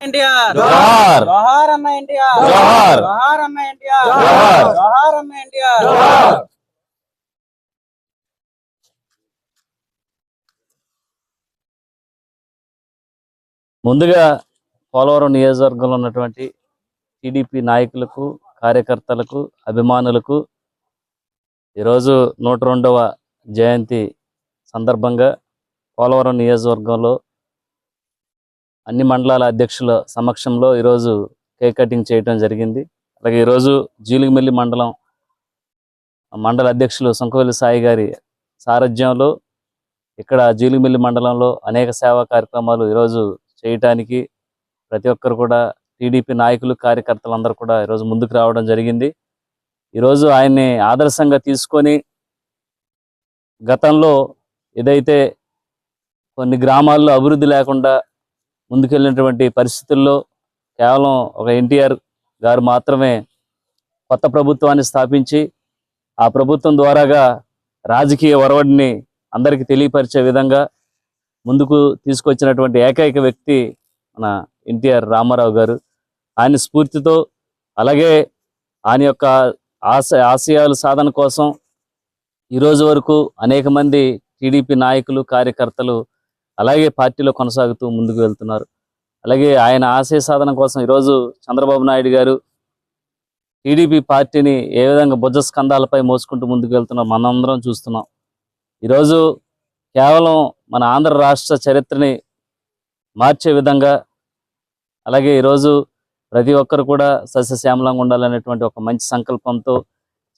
ఎన్టీఆర్ జోహార్. జోహార్ అన్న ఎన్టీఆర్ జోహార్. జోహార్ అన్న ఎన్టీఆర్ జోహార్. జోహార్ అన్న ఎన్టీఆర్ జోహార్. ముందుగా పోలవరం నియోజకవర్గంలో ఉన్నటువంటి టీడీపీ నాయకులకు కార్యకర్తలకు అభిమానులకు ఈరోజు నూట రెండవ జయంతి సందర్భంగా పోలవరం నియోజకవర్గంలో అన్ని మండలాల అధ్యక్షుల సమక్షంలో ఈరోజు కేక్ కటింగ్ చేయడం జరిగింది. అలాగే ఈరోజు జీలిగిమెల్లి మండలం మండల అధ్యక్షులు సుంకవెల్లి సాయి గారి సారథ్యంలో ఇక్కడ జీలిగిమెల్లి మండలంలో అనేక సేవా కార్యక్రమాలు ఈరోజు చేయటానికి ప్రతి ఒక్కరు కూడా టీడీపీ నాయకులు కార్యకర్తలు అందరూ కూడా ఈరోజు ముందుకు రావడం జరిగింది. ఈరోజు ఆయన్ని ఆదర్శంగా తీసుకొని గతంలో ఏదైతే కొన్ని గ్రామాల్లో అభివృద్ధి లేకుండా ముందుకెళ్ళినటువంటి పరిస్థితుల్లో కేవలం ఒక ఎన్టీఆర్ గారు మాత్రమే కొత్త ప్రభుత్వాన్ని స్థాపించి ఆ ప్రభుత్వం ద్వారాగా రాజకీయ ఒరవడిని అందరికీ తెలియపరిచే విధంగా ముందుకు తీసుకొచ్చినటువంటి ఏకైక వ్యక్తి మన ఎన్టీఆర్ రామారావు గారు. ఆయన స్ఫూర్తితో అలాగే ఆయన యొక్క ఆశ ఆశయాల సాధన కోసం ఈరోజు వరకు అనేక మంది టీడీపీ నాయకులు కార్యకర్తలు అలాగే పార్టీలో కొనసాగుతూ ముందుకు వెళ్తున్నారు. అలాగే ఆయన ఆశయ సాధన కోసం ఈరోజు చంద్రబాబు నాయుడు గారు టీడీపీ పార్టీని ఏ విధంగా భుజ స్కంధాలపై మోసుకుంటూ ముందుకు వెళ్తున్నాం మనందరం చూస్తున్నాం. ఈరోజు కేవలం మన ఆంధ్ర రాష్ట్ర చరిత్రని మార్చే విధంగా అలాగే ఈరోజు ప్రతి ఒక్కరు కూడా సస్యశ్యామలంగా ఉండాలనేటువంటి ఒక మంచి సంకల్పంతో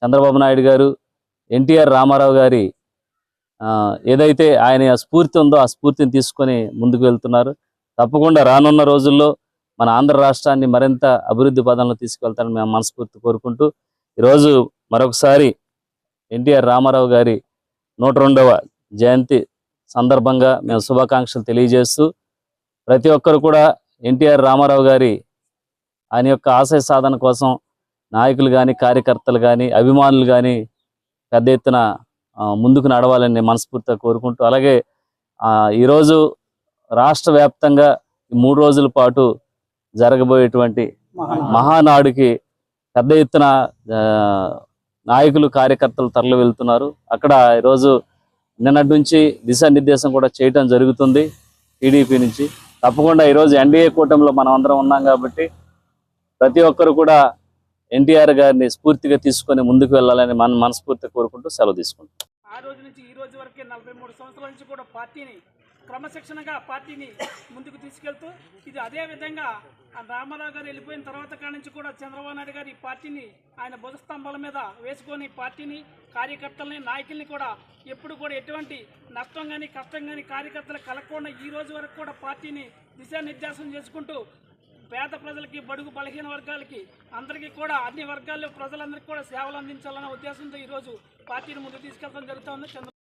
చంద్రబాబు నాయుడు గారు ఎన్టీఆర్ రామారావు గారి ఏదైతే ఆయన స్ఫూర్తి ఉందో ఆ స్ఫూర్తిని తీసుకొని ముందుకు వెళ్తున్నారు. తప్పకుండా రానున్న రోజుల్లో మన ఆంధ్ర రాష్ట్రాన్ని మరింత అభివృద్ధి పదంలో తీసుకెళ్తారని మేము మనస్ఫూర్తి కోరుకుంటూ ఈరోజు మరొకసారి ఎన్టీఆర్ రామారావు గారి నూట రెండవ జయంతి సందర్భంగా మేము శుభాకాంక్షలు తెలియజేస్తూ ప్రతి ఒక్కరు కూడా ఎన్టీఆర్ రామారావు గారి ఆయన యొక్క ఆశయ సాధన కోసం నాయకులు కానీ కార్యకర్తలు కానీ అభిమానులు కానీ పెద్ద ఎత్తున ముందుకు నడవాలని మనస్ఫూర్తిగా కోరుకుంటూ అలాగే ఈరోజు రాష్ట్ర వ్యాప్తంగా మూడు రోజుల పాటు జరగబోయేటువంటి మహానాడుకి పెద్ద ఎత్తున నాయకులు కార్యకర్తలు తరలి వెళ్తున్నారు. అక్కడ ఈరోజు నిన్నటి నుంచి దిశానిర్దేశం కూడా చేయటం జరుగుతుంది టీడీపీ నుంచి. తప్పకుండా ఈరోజు ఎన్డీఏ కూటమిలో మనం అందరం ఉన్నాం కాబట్టి ప్రతి ఒక్కరు కూడా ఎన్టీఆర్ గారిని స్ఫూర్తిగా తీసుకొని ముందుకు వెళ్ళాలని మన మనస్ఫూర్తిగా కోరుకుంటూ సెలవు తీసుకుంటాం ఆ రోజు నుంచి ఈ రోజు వరకే నలభై మూడు సంవత్సరాల నుంచి కూడా పార్టీని క్రమశిక్షణగా పార్టీని ముందుకు తీసుకెళ్తూ ఇది అదే విధంగా ఆ రామారావు గారు వెళ్ళిపోయిన తర్వాత కాడి నుంచి కూడా చంద్రబాబు నాయుడు గారు ఈ పార్టీని ఆయన భుజస్తంభాల మీద వేసుకొని పార్టీని కార్యకర్తల్ని నాయకుల్ని కూడా ఎప్పుడు కూడా ఎటువంటి నష్టం కానీ కష్టం కానీ కార్యకర్తలు కలగకుండా ఈ రోజు వరకు కూడా పార్టీని దిశానిర్దేశం చేసుకుంటూ పేద ప్రజలకి బడుగు బలహీన వర్గాలకి అందరికీ కూడా అన్ని వర్గాల్లో ప్రజలందరికీ కూడా సేవలు అందించాలన్న ఉద్దేశంతో ఈరోజు పార్టీని ముందుకు తీసుకెళ్ళడం జరుగుతోంది. చంద్రబాబు